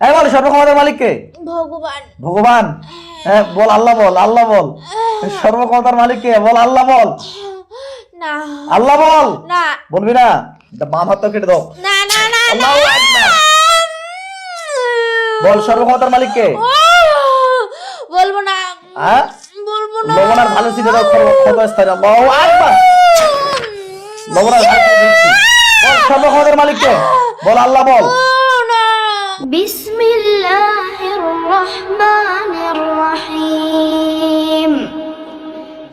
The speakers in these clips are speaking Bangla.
এই বল সর্বক্ষমতার মালিক কে ভগবান। ভগবান? হ্যাঁ বল আল্লাহ বল আল্লাহ বল। সর্বক্ষমতার মালিক কে বল আল্লাহ বল। না। আল্লাহ বল। না। বলবি না? বাম হাত কেটে দাও। না না না আল্লাহু আকবার। বল সর্বক্ষমতার মালিক কে বলব না। হ্যাঁ? বলব না। লবণ আর ভালো সিটে দাও ক্ষমতা স্থানে আল্লাহু আকবার। লবণ আর ভালো সিটে বল সর্বক্ষমতার মালিক কে বল আল্লাহ বল। بسم الله الرحمن الرحيم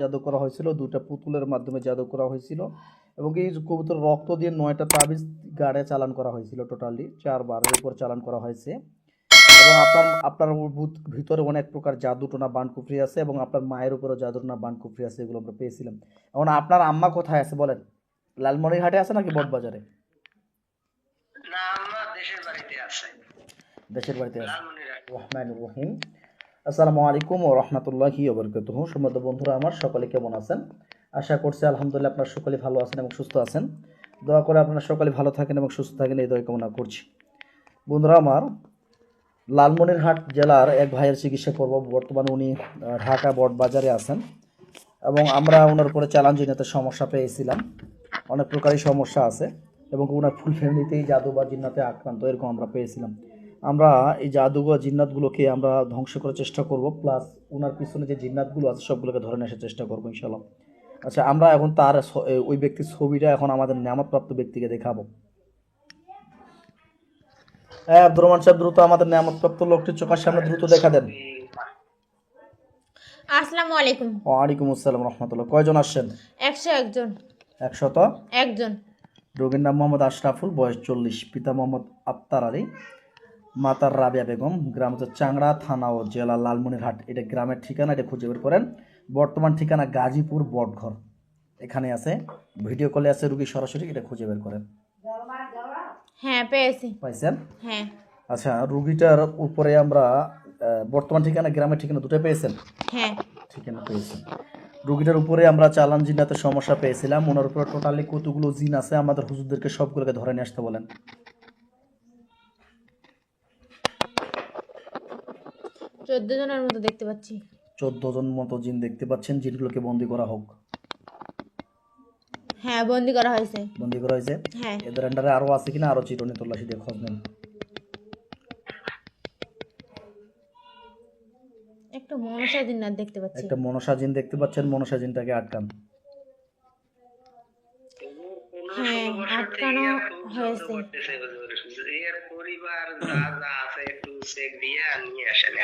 জাদু করা হয়েছিল দুটা পুতুলের মাধ্যমে জাদু করা হয়েছিল এবং এই কবুতর রক্ত দিয়ে নয়টা তাবিজ গাড়ে চালান করা হয়েছিল টোটালি চারবারের উপর চালান করা হয়েছে এবং আপনার আপনার ভূত- ভিতরে অনেক প্রকার জাদু টোনা বানকুফরি আছে এবং আপনার মায়ের উপরও জাদু টোনা বানকুফরি আছে এগুলো আমরা পেয়েছিলাম এখন আপনার আম্মা কোথায় আছে বলেন লালমনিরহাটে আছে নাকি বটবাজারে না দেশের বাড়িতে। রহমান রহিম। আসসালামু আলাইকুম ও রহমতুল্লাহি ওবরকাতুহ সম্মত বন্ধুরা আমার সকলে কেমন আছেন? আশা করছি আলহামদুলিল্লাহ আপনারা সকলে ভালো আছেন এবং সুস্থ আছেন। দোয়া করে আপনারা সকলে ভালো থাকেন এবং সুস্থ থাকেন এই দোয়া কামনা করছি। বন্ধুরা আমার লালমনিরহাট জেলার এক ভাইয়ের চিকিৎসা করব। বর্তমানে উনি ঢাকা বট বাজারে আছেন এবং আমরা ওনার উপরে চ্যালেঞ্জিনেতে সমস্যা পেয়েছিলাম। অনেক প্রকারই সমস্যা আছে এবং ওনার ফুল ফ্যামিলিতেই জাদু বা জিন্নাতে আক্রান্ত এরকম আমরা পেয়েছিলাম। আমরা এই জাদু বা জিন্নাতগুলোকে আমরা ধ্বংস করার চেষ্টা করব প্লাস ওনার পিছনে যে জিন্নাতগুলো আছে সবগুলোকে ধরে আসার চেষ্টা করব ইনশাল্লাহ আচ্ছা আমরা এখন তার ওই ব্যক্তির ছবিটা এখন আমাদের নামতপ্রাপ্ত ব্যক্তিকে দেখাবো। হ্যাঁ আব্দুর রহমান সাহেব দ্রুত আমাদের নামতপ্রাপ্ত লোকটির চোখের সামনে দ্রুত দেখা দেন। আসসালামু আলাইকুম। ওয়ালাইকুম আসসালাম রহমতুল্লাহ। কয়জন আসছেন? একশো একজন। একশত? একজন। রোগীর নাম মোহাম্মদ আশরাফুল বয়স চল্লিশ। পিতা মোহাম্মদ আত্তার আলী। মাতার রাবিয়া বেগম গ্রাম হচ্ছে চাংড়া থানা ও জেলা লালমনিরহাট। এটা গ্রামের ঠিকানা এটা খুঁজে বের করেন। বর্তমান ঠিকানা গাজীপুর বটঘর। এখানে আছে ভিডিও কলে আছে রুগী সরাসরি এটা খুঁজে বের করেন। হ্যাঁ পেয়েছি। পাইছেন? হ্যাঁ। আচ্ছা রুগীটার উপরে আমরা বর্তমান ঠিকানা গ্রামের ঠিকানা দুটো পেয়েছেন? হ্যাঁ। ঠিকানা পেয়েছেন। রুগীটার উপরে আমরা চালান জিনাতে সমস্যা পেয়েছিলাম। ওনার উপরে টোটালি কতগুলো জিন আছে আমাদের হুজুরদেরকে সবগুলোকে ধরে নিয়ে আসতে বলেন। চোদ্দ জনের মতো দেখতে পাচ্ছি। চোদ্দ জন মতো জিন দেখতে পাচ্ছেন জিনগুলোকে বন্দি করা হোক। হ্যাঁ বন্দি করা হয়েছে। বন্দি করা হয়েছে? হ্যাঁ। এদের আন্ডারে আরও আছে কিনা? আরও চিরনি তল্লাশি দিয়ে খোঁজ নেন। একটা মনসা জিন্নাত দেখতে পাচ্ছি। একটা মনসা জিন দেখতে পাচ্ছেন মনসা জিনটাকে আটকান। হ্যাঁ আটকানো হয়েছে। এর পরিবার যা যা আছে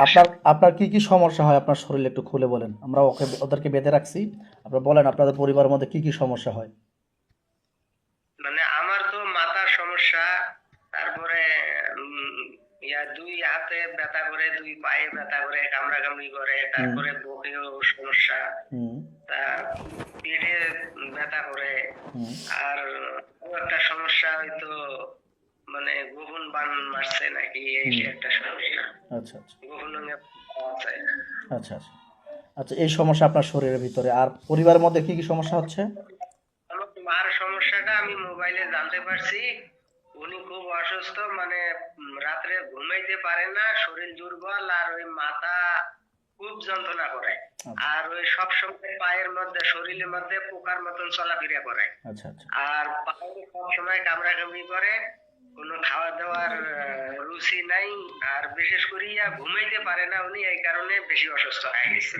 আপনার আপনার কি কি সমস্যা হয়? আপনার শরীরে একটু খুলে বলেন। আমরা ওকে ওদেরকে বেঁধে রাখছি। আপনারা বলেন আপনাদের পরিবারের মধ্যে কি কি সমস্যা হয়? মানে আমার তো মাথার সমস্যা তারপরে ইয়া দুই হাতে ব্যথা করে দুই পায়ে ব্যথা করে কামড়া কামড়ি করে তারপরে বুকেও সমস্যা তা পেটে ব্যথা করে। আর আরও একটা সমস্যা হয়তো মানে গোপন বান মারছে নাকি এই একটা সমস্যা। আচ্ছা আচ্ছা। গোপন আচ্ছা আচ্ছা। আচ্ছা এই সমস্যা আপনার শরীরের ভিতরে। আর পরিবারের মধ্যে কি কি সমস্যা হচ্ছে? আমার মার সমস্যাটা আমি মোবাইলে জানতে পারছি। উনি খুব অসুস্থ মানে রাত্রে ঘুমাইতে পারে না শরীর দুর্বল আর ওই মাথা খুব যন্ত্রণা করে। আর ওই সব সময় পায়ের মধ্যে শরীরের মধ্যে পোকার মতন চলাফেরা করে। আচ্ছা আচ্ছা। আর পায়ে সব সময় কামড়া কামড়ি করে। কোনো খাওয়া দাওয়ার রুচি নাই আর বিশেষ করিয়া ঘুমাইতে পারে না উনি এই কারণে বেশি অসুস্থ হয়ে গেছে।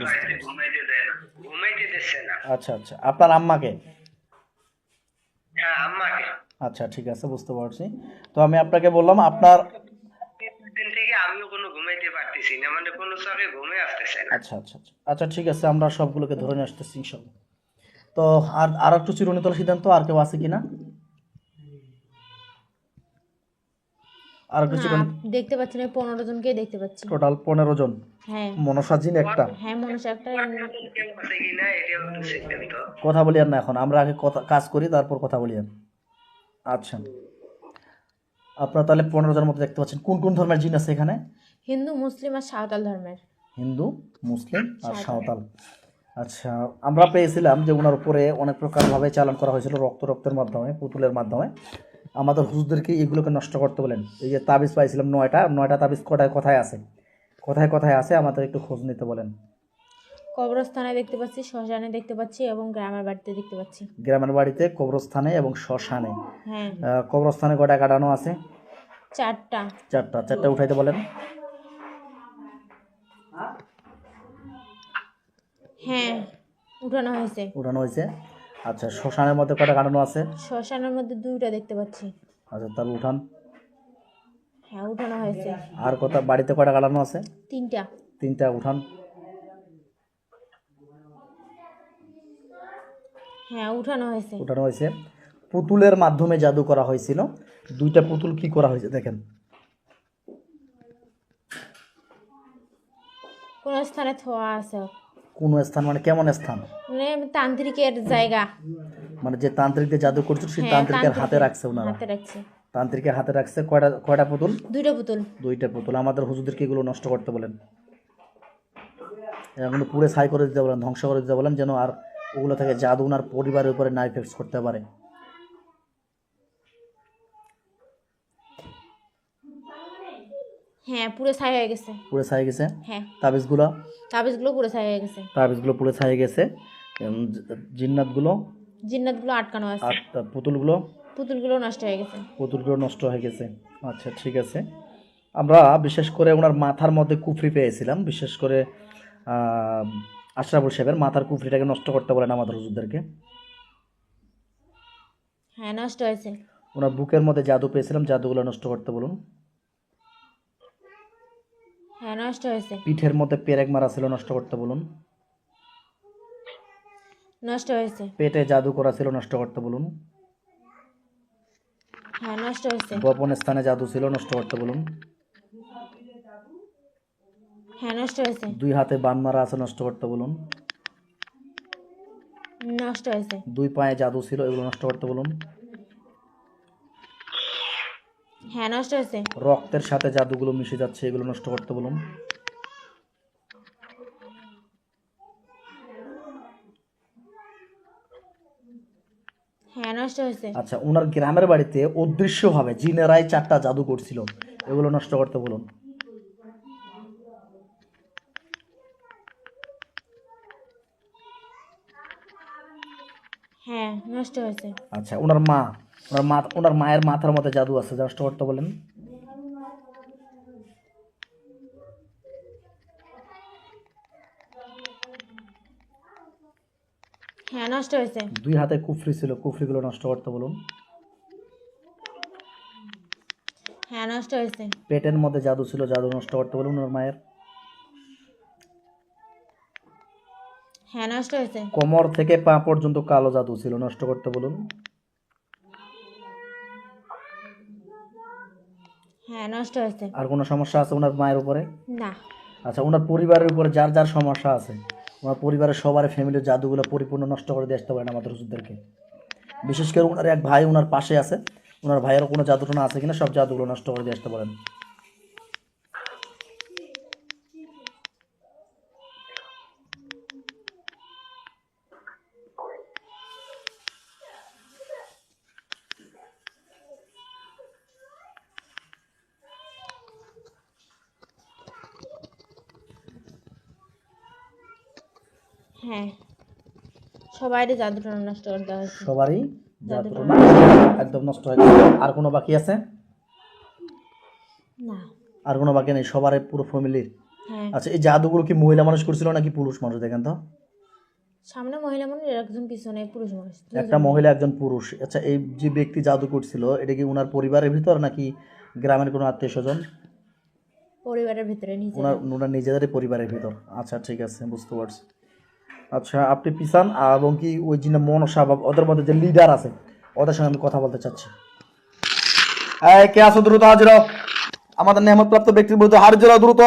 ঘুমাইতে দেয় না। ঘুমাইতে দিচ্ছে না। আচ্ছা আচ্ছা। আপনার আম্মাকে? হ্যাঁ আম্মাকে। আচ্ছা ঠিক আছে বুঝতে পারছি। তো আমি আপনাকে বললাম আপনার দিন থেকে আমিও কোনো ঘুমাইতে পারতেছি না মানে কোনো চোখে ঘুমে আসতেছে না। আচ্ছা আচ্ছা আচ্ছা। আচ্ছা ঠিক আছে আমরা সবগুলোকে ধরে নিয়ে আসতেছি ইনশাল্লাহ। তো আর আর একটু চিরুনি তোলা সিদ্ধান্ত আর কেউ আছে কিনা? আর না, দেখতে পাচ্ছি না পনেরো জনকে দেখতে পাচ্ছি। টোটাল পনেরো জন। হ্যাঁ। মনসা জিন একটা। হ্যাঁ মনসা একটা। কথা বলি আর না এখন। আমরা আগে কথা কাজ করি তারপর কথা বলি আর আচ্ছা। আপনারা তাহলে পনেরো জনের মতো দেখতে পাচ্ছেন। কোন কোন ধর্মের জিন আছে এখানে? হিন্দু মুসলিম আর সাঁওতাল ধর্মের। হিন্দু মুসলিম আর সাঁওতাল। আচ্ছা আমরা পেয়েছিলাম যে ওনার উপরে অনেক প্রকারভাবে চালান করা হয়েছিল রক্ত রক্তের মাধ্যমে পুতুলের মাধ্যমে। আমাদের হুজুরদেরকে এগুলোকে নষ্ট করতে বলেন। এই যে তাবিজ পাইছিলাম নয়টা নয়টা তাবিজ কটায় কোথায় আছে? কোথায় কোথায় আছে? আমাদের একটু খোঁজ নিতে বলেন। কবরস্থানে দেখতে পাচ্ছি শ্মশানে দেখতে পাচ্ছি এবং গ্রামের বাড়িতে দেখতে পাচ্ছি। গ্রামের বাড়িতে কবরস্থানে এবং শ্মশানে। হ্যাঁ। কবরস্থানে কটা কাটানো আছে? চারটা। চারটা চারটা উঠাইতে বলেন। হ্যাঁ উঠানো হয়েছে। উঠানো হয়েছে। আচ্ছা শ্মশানের মধ্যে কটা কাটানো আছে? শ্মশানের মধ্যে দুইটা দেখতে পাচ্ছি। আচ্ছা তাহলে উঠান। হ্যাঁ উঠানো হয়েছে। আর কথা বাড়িতে কটা কাটানো আছে? তিনটা। তিনটা উঠান। হ্যাঁ উঠানো হয়েছে। উঠানো হয়েছে। পুতুলের মাধ্যমে জাদু করা হয়েছিল। দুইটা পুতুল কি করা হয়েছে দেখেন। কোন স্থানে থোয়া আছে। কোন স্থান মানে কেমন স্থান? মানে তান্ত্রিকের জায়গা। মানে যে তান্ত্রিকদের জাদু করছিল সেই হ্যাঁ, তান্ত্রিকের হাতে রাখছে ওনারা। হাতে রাখছে। তান্ত্রিকের হাতে রাখছে কয়টা কয়টা পুতুল? দুইটা পুতুল। দুইটা পুতুল। আমাদের হুজুরদেরকে এগুলো নষ্ট করতে বলেন? এগুলো পুরো ছাই করে দিতে বলেন ধ্বংস করে দিতে বলেন যেন আর ওগুলো থেকে জাদু ওনার পরিবারের উপরে না ইফেক্ট করতে পারে। হ্যাঁ পুরো ছাই হয়ে গেছে। পুরো ছাই গেছে? হ্যাঁ। তাবিজগুলো? তাবিজগুলো পুরো ছাই হয়ে গেছে। তাবিজগুলো পুরো ছাই গেছে। জিন্নাতগুলো? জিন্নাতগুলো আটকানো আছে। আর পুতুলগুলো? পুতুলগুলো নষ্ট হয়ে গেছে। পুতুলগুলো নষ্ট হয়ে গেছে। আচ্ছা ঠিক আছে। আমরা বিশেষ করে ওনার মাথার মধ্যে কুফরি পেয়েছিলাম। বিশেষ করে আহ, আশরাফুল সাহেবের মাথার কুফরিটাকে নষ্ট করতে বলেন আমাদের হুজুরদেরকে। হ্যাঁ নষ্ট হয়েছে। ওনার বুকের মধ্যে জাদু পেয়েছিলাম। জাদুগুলো নষ্ট করতে বলুন। হ্যাঁ নষ্ট হয়েছে। পিঠের মধ্যে পেরেক মারা ছিল নষ্ট করতে বলুন। নষ্ট হয়েছে। পেটে জাদু করা ছিল নষ্ট করতে বলুন। হ্যাঁ নষ্ট হয়েছে। গোপন স্থানে জাদু ছিল নষ্ট করতে বলুন। হ্যাঁ নষ্ট হয়েছে। দুই হাতে বান মারা আছে নষ্ট করতে বলুন। নষ্ট হয়েছে। দুই পায়ে জাদু ছিল এগুলো নষ্ট করতে বলুন। হ্যাঁ নষ্ট হয়েছে। রক্তের সাথে জাদুগুলো মিশে যাচ্ছে এগুলো নষ্ট করতে বলুন। হ্যাঁ নষ্ট হয়েছে। আচ্ছা ওনার গ্রামের বাড়িতে অদৃশ্যভাবে জিনেরাই চারটা জাদু করছিল এগুলো নষ্ট করতে বলুন। হ্যাঁ নষ্ট হয়েছে। আচ্ছা ওনার মা ওনার মা ওনার মায়ের মাথার মধ্যে জাদু আছে নষ্ট করতে বলেন। হ্যাঁ নষ্ট হয়েছে। দুই হাতে কুফরি ছিল কুফরিগুলো নষ্ট করতে বলুন। হ্যাঁ নষ্ট হয়েছে। পেটের মধ্যে জাদু ছিল জাদু নষ্ট করতে বলুন ওনার মায়ের। হ্যাঁ নষ্ট হয়েছে। কোমর থেকে পা পর্যন্ত কালো জাদু ছিল নষ্ট করতে বলুন। হ্যাঁ নষ্ট হয়েছে। আর কোনো সমস্যা আছে ওনার মায়ের উপরে? না। আচ্ছা ওনার পরিবারের উপরে যার যার সমস্যা আছে? ওনার পরিবারের সবার ফ্যামিলির জাদুগুলো পরিপূর্ণ নষ্ট করে দিয়ে আসতে পারেন আমাদের হুজুরদেরকে। বিশেষ করে ওনার এক ভাই ওনার পাশে আছে। ওনার ভাইয়ের কোনো জাদুটনা আছে কিনা সব জাদুগুলো নষ্ট করে দিয়ে আসতে পারেন। হ্যাঁ। সবাই জাদুটা নষ্ট করে দেওয়া হয়েছে। সবারই একদম নষ্ট হয়ে গেছে। আর কোনো বাকি আছে? না। আর কোনো বাকি নেই? সবারই পুরো ফ্যামিলির আচ্ছা এই জাদুগুলো কি মহিলা মানুষ করছিল নাকি পুরুষ মানুষ? দেখেন তো। সামনে মহিলা মানুষ একজন পিছনে পুরুষ মানুষ। একটা মহিলা একজন পুরুষ। আচ্ছা এই যে ব্যক্তি জাদু করছিল এটা কি ওনার পরিবারের ভিতর নাকি গ্রামের কোনো আত্মীয় স্বজন? পরিবারের ভিতরে নিজে ওনার ওনার নিজেদেরই পরিবারের ভিতর। আচ্ছা ঠিক আছে বুঝতে পারছি। আচ্ছা আপনি পিসান, এবং কি ওই যে মনসা বা ওদের মধ্যে যে লিডার আছে, ওদের সঙ্গে আমি কথা বলতে চাচ্ছি। কে দ্রুত হাজির আমাদের নেহমতপ্রাপ্ত ব্যক্তির বিরুদ্ধে হাজির দ্রুত।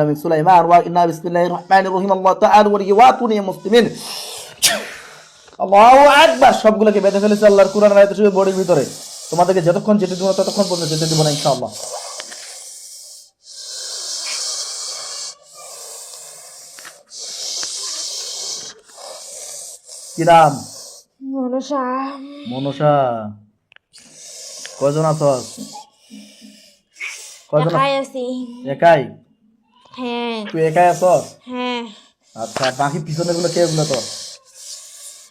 নামি সুলাইমান, ওয়া ইন্না বিসমিল্লাহির রহমানির রহিম আল্লাহ তাআলা ওয়া ওয়াতুনি মুসলিমিন। আল্লাহু আকবার, সবগুলোকে বেঁধে ফেলেছে আল্লাহর কুরআন আয়াত শরীফ বডির ভিতরে। তোমাদেরকে যতক্ষণ যেতে দিব ততক্ষণ পর্যন্ত যেতে দিব না, ইনশাআল্লাহ। কি নাম? মনসা। মনসা। আছস? কয়জন একাই আছি। একাই? হ্যাঁ। তুই একাই আছস? হ্যাঁ। আচ্ছা বাকি পিছনে গুলো কে গুলো তোর?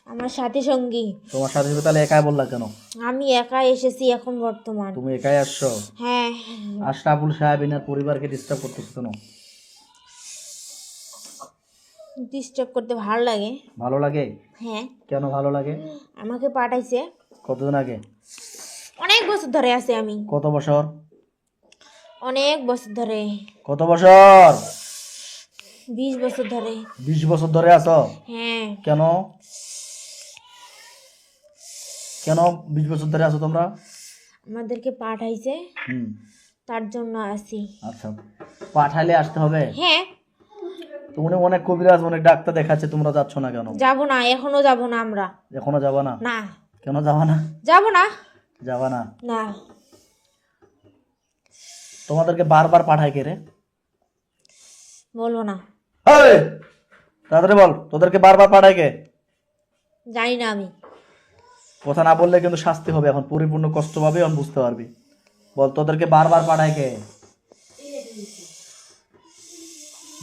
আমার সাথী সঙ্গী। তোমার সাথে সাথে তাহলে একাই বললা কেন? আমি একাই এসেছি এখন বর্তমান। তুমি একাই আসছো? হ্যাঁ। আশরাফুল সাহেব ইনার পরিবারকে ডিস্টার্ব করতেছো কেন? ডিস্টার্ব করতে ভালো লাগে। ভালো লাগে? হ্যাঁ। কেন ভালো লাগে? আমাকে পাঠাইছে। কতদিন আগে? অনেক বছর ধরে আছি আমি। কত বছর? অনেক বছর ধরে। কত বছর? বিশ বছর ধরে। বিশ বছর ধরে আছো? হ্যাঁ। কেন? কেন বিশ বছর ধরে আছো তোমরা? আমাদেরকে পাঠাইছে। হুম। তার জন্য আসি আচ্ছা। পাঠাইলে আসতে হবে? হ্যাঁ। তো উনি অনেক কবিরাজ অনেক ডাক্তার দেখাচ্ছে তোমরা যাচ্ছ না কেন? যাব না এখনও যাব না আমরা। এখনও যাবা না? না। কেন যাবা না? যাব না। যাবা না? না। তোমাদেরকে বারবার পাঠায় কে রে? বলব না। এই! তাড়াতাড়ি বল তোদেরকে বারবার পাঠায় কে? জানি না আমি। কথা না বললে কিন্তু শাস্তি হবে এখন পরিপূর্ণ কষ্ট পাবে এখন বুঝতে পারবি। বল তোদেরকে বারবার পাঠায় কে?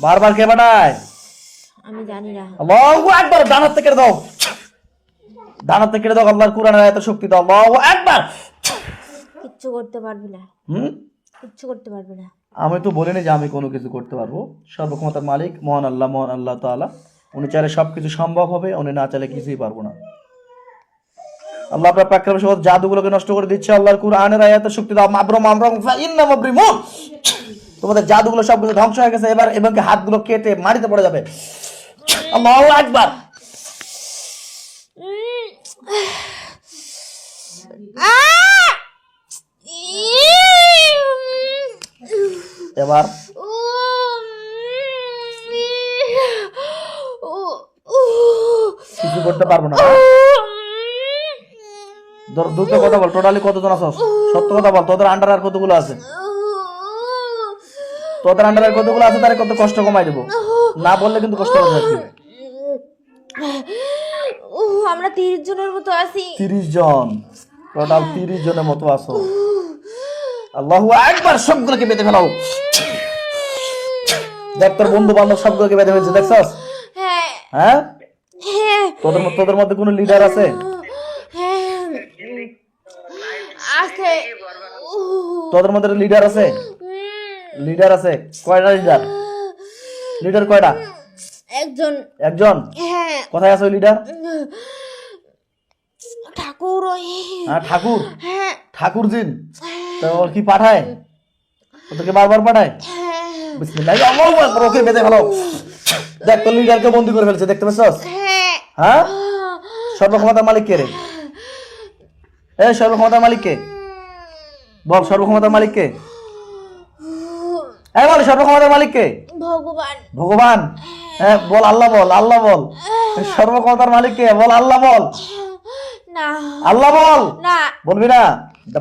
বারবার কে পাঠায় আমি জানি না। আল্লাহু আকবার ডানার থেকে কেটে দাও। ডানার থেকে কেটে দাও আল্লাহর কোরআনের আয়াতের শক্তি দাও। আল্লাহু আকবার। কিচ্ছু করতে পারবি না। হুম? কিচ্ছু করতে পারবি না। আমি তো বলিনি যে আমি কোনো কিছু করতে পারব। সর্বক্ষমতার মালিক মহান আল্লাহ মহান আল্লাহ তাআলা। উনি চাইলে সব কিছু সম্ভব হবে উনি না চাইলে কিছুই পারব না। আল্লাহ আপনার প্রাকৃতিক সব জাদুগুলোকে নষ্ট করে দিচ্ছে আল্লাহর কুরআনের আয়াতের শক্তি দাও। মাবরম মামরম ইন্না মাবরিমুন। তোমাদের জাদুগুলো সব কিছু ধ্বংস হয়ে গেছে এবার এবং হাতগুলো কেটে মাটিতে পড়ে যাবে। আল্লাহু এবার কিছু করতে পারব না। দ্রুত কথা বল টোটালি কতজন আছো সত্য কথা বল, তোদের আন্ডার আর কতগুলো আছে? তোদের আন্ডার কতগুলো আছে তারে কত কষ্ট কমাই দেবো? না বললে কিন্তু কষ্ট হবে আর কি। আমরা তিরিশ জনের মতো আছি। তিরিশ জন। টোটাল তিরিশ জনের মতো আছো। আল্লাহু একবার সবগুলোকে বেঁধে ফেলাও। দেখ তোর বন্ধু বান্ধব সবগুলোকে বেঁধে ফেলছে দেখছস? হ্যাঁ। হ্যাঁ? হ্যাঁ। তোদের মধ্যে- তোদের মধ্যে কোনো লিডার আছে? হ্যাঁ। আছে। তোদের মধ্যে লিডার আছে? লিডার আছে? কয়টা লিডার? লিডার কয়টা? একজন। একজন? হ্যাঁ। কোথায় আছে লিডার? ঠাকুর হ্যাঁ ঠাকুর? হ্যাঁ। ঠাকুর জিন? তো ওর কি পাঠায়? ওদেরকে বারবার পাঠায়? হ্যাঁ। বিসমিল্লাহ আল্লাহু আকবার ওকে বেঁধে ফেলো। দেখ তোর লিডারকে বন্দি করে ফেলছে দেখতে পাচ্ছস? হ্যাঁ। হ্যাঁ? সর্বক্ষমতার মালিক কে রে? এ সর্বক্ষমতার মালিক কে? বল সর্বক্ষমতার মালিক কে? এই বল সর্বক্ষমতার মালিক কে ভগবান। ভগবান? হ্যাঁ বল আল্লাহ বল আল্লাহ বল। সর্বক্ষমতার মালিক কে বল আল্লাহ বল। না। আল্লাহ বল। না। বলবি না?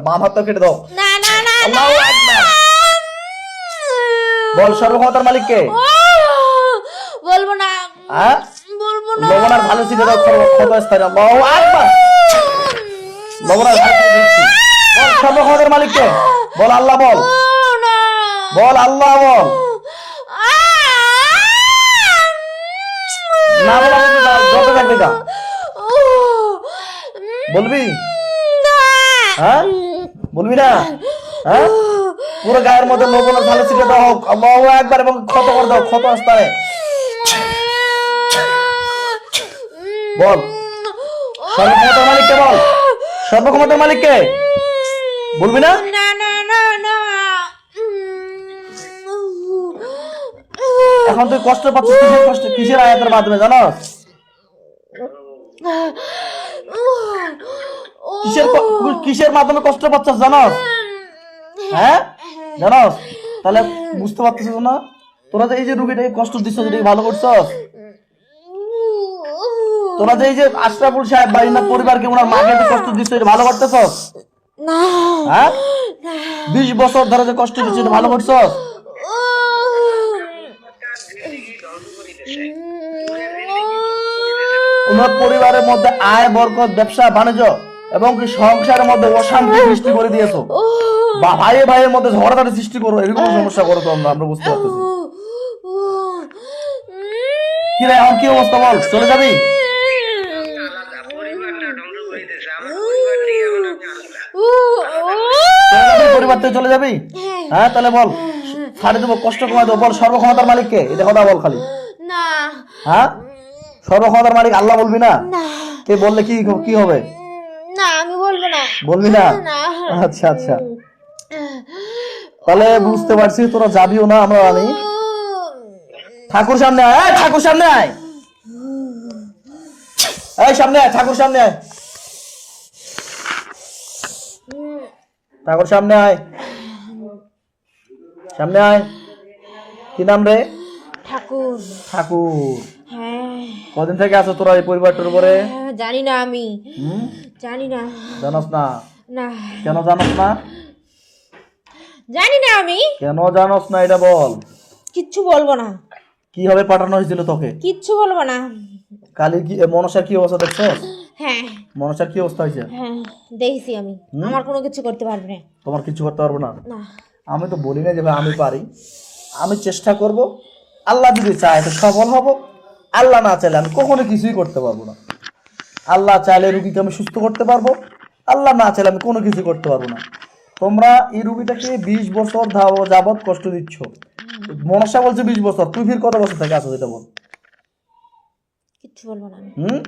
বাম কেটে দাও। না না না আল্লাহু আকবার। বল সর্বক্ষমতার মালিক কে বলব না। হ্যাঁ? বলব না। লবণ আর ভালো ছিটে দাও ক্ষত স্থানে আল্লাহু আকবার। লবণ আর ভালো বল সর্বক্ষমতার মালিক কে বল আল্লাহ বল। বল, আল্লাহ বল। বলবি? হ্যাঁ? বলবি না? হ্যাঁ? পুরো গায়ের মধ্যে লবণ ভালো ছিটে দাও। হোক আকবার এবং ক্ষত করে দাও, ক্ষত স্থানে বল। সর্বক্ষমতার মালিককে বল। সর্বক্ষমতার মালিককে। বলবি না না না না। এখন তুই কষ্ট পাচ্ছিস কিসের কষ্ট? কিসের আয়াতের মাধ্যমে জানোস? কিসের কিসের মাধ্যমে কষ্ট পাচ্ছিস জানোস? হ্যাঁ? জানোস? তাহলে বুঝতে পারতেছিস না? তোরা যে এই যে রুগীটাকে কষ্ট দিচ্ছ যেটাকে ভালো করছস? তোরা যে এই যে আশরাফুল সাহেব বা ইনার পরিবারকে ওনার মাকে যে কষ্ট দিচ্ছ এটা ভালো করতেছস? না। হ্যাঁ? বিশ বছর ধরে যে কষ্ট দিচ্ছ এটা ভালো করছস? তোমার পরিবারের মধ্যে আয় বরকত ব্যবসা বাণিজ্য এবং কি সংসারের মধ্যে অশান্তি সৃষ্টি করে দিয়েছ। বা ভাই ভাইয়ের মধ্যে ঝগড়াঝাটি সৃষ্টি করো এরকম সমস্যা করো তো আমরা বুঝতে পারতেছি। কি রে এখন কি অবস্থা বল? চলে যাবি? পরিবার থেকে চলে যাবি পরিবার থেকে চলে যাবি? হ্যাঁ। তাহলে বল। ছাড়ে দেবো কষ্ট কমাই দেবো। বল সর্বক্ষমতার মালিক কে এটা কথা বল খালি। হ্যাঁ? সর্বক্ষমতার মালিক আল্লাহ বলবি না? কে বললে কি কি হবে? না আমি বলব না। বলবি না? না আচ্ছা আচ্ছা। তাহলে বুঝতে পারছি তোরা যাবিও না আমরা আমি ঠাকুর সামনে আয় ঠাকুর সামনে আয়। এই সামনে আয় ঠাকুর সামনে আয়। ঠাকুর সামনে আয়। সামনে আয়। কি নাম রে? ঠাকুর। ঠাকুর। হ্যাঁ। কদিন থেকে আছো তোরা এই পরিবারটার উপরে? হ্যাঁ, জানি না আমি। জানি না। জানাস না? না। কেন জানাস না? জানি না আমি। কেন জানাস না এটা বল। কিচ্ছু বলব না। কীভাবে পাঠানো হয়েছিল তোকে? কিচ্ছু বলব না। কালি কি মনসার কি অবস্থা দেখছ হ্যাঁ। মনসার কি অবস্থা হয়েছে? হ্যাঁ দেখেছি আমি। আমার কোনো কিছু করতে পারবে না। তোমার কিছু করতে পারব না? না। আমি তো বলি না যে আমি পারি। আমি চেষ্টা করব আল্লাহ যদি চায় তো সফল হব। আল্লাহ না চাইলে আমি কখনো কিছুই করতে পারব না। আল্লাহ চাইলে রুগীকে আমি সুস্থ করতে পারব। আল্লাহ না চাইলে আমি কোনো কিছু করতে পারব না। তোমরা এই রুগীটাকে বিশ বছর ধাব- যাবৎ কষ্ট দিচ্ছ। মনসা বলছে বিশ বছর। তুই ফির কত বছর থেকে আছো এটা বল। কিচ্ছু বলব না হুম?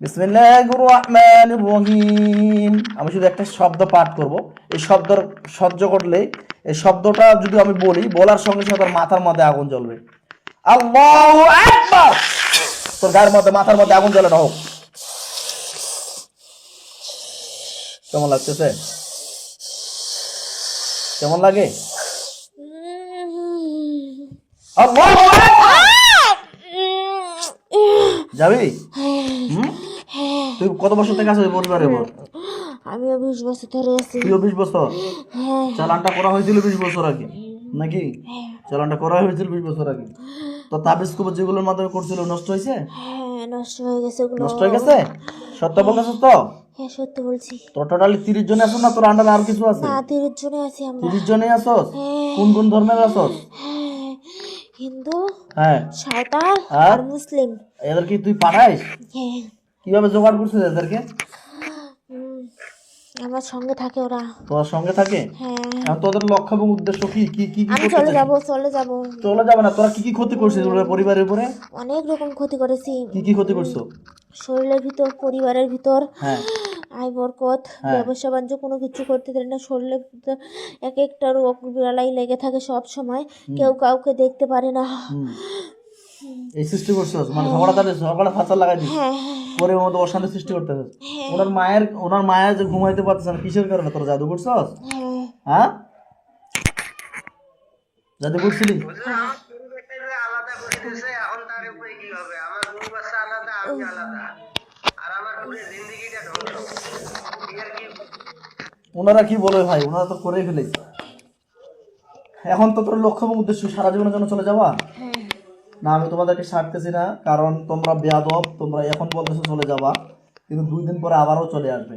বিসমিল্লাহির রহমানির রহিম আমি শুধু একটা শব্দ পাঠ করব। এই শব্দর সহ্য করলে এই শব্দটা যদি আমি বলি বলার সঙ্গে সঙ্গে তোর মাথার মধ্যে আগুন জ্বলবে। আল্লাহু আকবার! তোর গায়ের মধ্যে মাথার মধ্যে আগুন জ্বলে হোক কেমন লাগতেছে? কেমন লাগে? যাবি? তুই কত বছর থেকে আছিস পরিবারে? বল আমিও বিশ বছর ধরে আছি। তুইও বিশ বছর? হ্যাঁ। চালানটা করা হয়েছিল বিশ বছর আগে নাকি? চালানটা করা হয়েছিল বিশ বছর আগে। তো তাবিজ কবর যেগুলোর মাধ্যমে করছিল নষ্ট হয়েছে? হ্যাঁ নষ্ট হয়ে গেছে নষ্ট হয়ে গেছে? সত্য বলতেছিস তো? হ্যাঁ সত্যি বলছি। তোর টোটালি তিরিশ জন আছো না তোর আন্ডারে আর কিছু আছে? না তিরিশ জনে আছি আমরা। তিরিশ জনে আসোস হ্যাঁ। কোন কোন ধর্মের হ্যাঁ। হিন্দু হ্যাঁ। সাঁওতাল আর? মুসলিম। এদের কি তুই পাঠাইস? হ্যাঁ। কীভাবে জোগাড় করছিস এদেরকে? আমার সঙ্গে থাকে ওরা। তোর সঙ্গে থাকে? হ্যাঁ। তোদের লক্ষ্য এবং উদ্দেশ্য কি? কি কি আমি চলে যাব চলে যাব। চলে যাবে না। তোরা কি কি ক্ষতি করছিস ওদের পরিবারের উপরে? অনেক রকম ক্ষতি করেছি। কি কি ক্ষতি করছ? শরীরের ভিতর পরিবারের ভিতর। হ্যাঁ। আয় বরকত হ্যাঁ। ব্যবসা বাণিজ্য কোনো কিছু করতে দেয় না শরীরে এক একটা রোগ বিড়ালাই লেগে থাকে সব সময় কেউ কাউকে দেখতে পারে না। এই সৃষ্টি করছ মানে ঝগড়া তাদের ঝগড়া ফাঁসা লাগাই দিস হ্যাঁ পরে ওর মধ্যে অশান্তি সৃষ্টি করতেছে। ওনার মায়ের ওনার মায়ের যে ঘুমাইতে পারতেছে না কিসের কারণে? তোরা জাদু করছস? হ্যাঁ। হ্যাঁ? জাদু করছিলি আমার পরিবারটা যে আলাদা করে দিয়েছে এখন তার উপরে কি হবে আমার বউ বাচ্চা আলাদা আমি আলাদা আর আমার পুরো জিন্দগিটা ধ্বংস এর কি ওনারা কি বলে ভাই? ওনারা তো করেই ফেলেছে। এখন তো তোর লক্ষ্য এবং উদ্দেশ্য সারা জীবনের জন্য চলে যাওয়া। না আমি তোমাদেরকে ছাড়তেছি না কারণ তোমরা বেয়াদব তোমরা এখন বলতেছো চলে যাবা কিন্তু দুই দিন পরে আবারও চলে আসবে।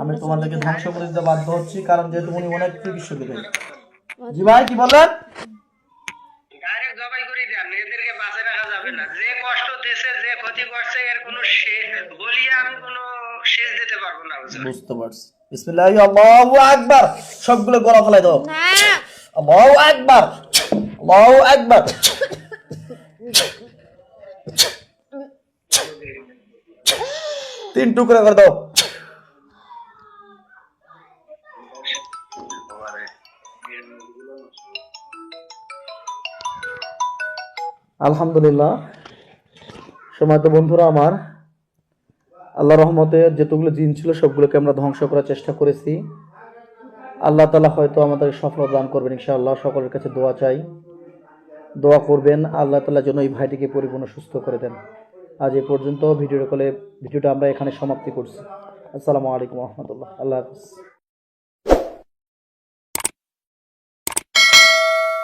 আমি তোমাদেরকে ধ্বংস করে দিতে বাধ্য হচ্ছি কারণ যেহেতু উনি অনেক চিকিৎসক জি ভাই কি বললেন? ডাইরেক্ট জবাই করে দেন এদেরকে বাঁচে রাখা যাবে না। যে কষ্ট দিছে যে ক্ষতি করছে এর কোনো শেষ বলিয়া আমি কোনো শেষ দিতে পারব না বুঝলেন? বুঝতে পারছি। বিসমিল্লাহি আল্লাহু আকবার। সবগুলো গলা ফেলাই দাও। আল্লাহু আকবার। আল্লাহু আকবার। তিন টুকরা করে দাও। আলহামদুলিল্লাহ। সময় তো বন্ধুরা আমার। আল্লাহ রহমতের যেতগুলো জিন ছিল, সবগুলোকে আমরা ধ্বংস করার চেষ্টা করেছি। আল্লাহ তালা হয়তো আমাদের সফলতা দান করবেন ইনশাআল্লাহ। সকলের কাছে দোয়া চাই। দোয়া করবেন, আল্লাহ তালা যেন এই ভাইটিকে পরিপূর্ণ সুস্থ করে দেন। আজ এ পর্যন্ত ভিডিও কলে ভিডিওটা আমরা এখানে সমাপ্তি করছি। আসসালামু আলাইকুম রহমতুল্লাহ। আল্লাহ হাফিজ।